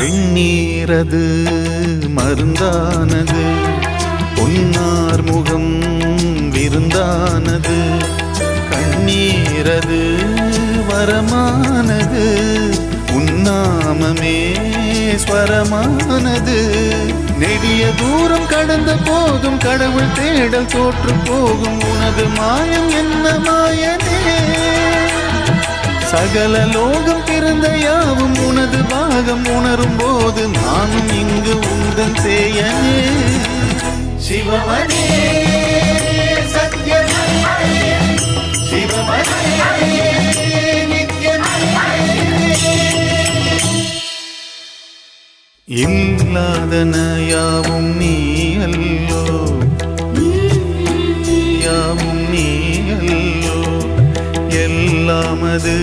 வெண்ணீரது மருந்தானது பொன்னார் முகம் விருந்தானது கண்ணீரது வரமானது உன்னாமமே ஸ்வரமானது. நெடிய தூரம் கடந்த போதும் கடவுள் தேடல் தோற்று போகும் உனது மாயம் என்ன மாயனே? சகல லோகம் பிறந்த யார் உனது பாகம் உணரும் போது நானும் இங்கு உந்தன் சேயனே. சிவமணி சத்யமணி சிவமணி இல்லாதன யாவும் நீ அல்லோ. யாவும் நீ அல்லோ. எல்லாமது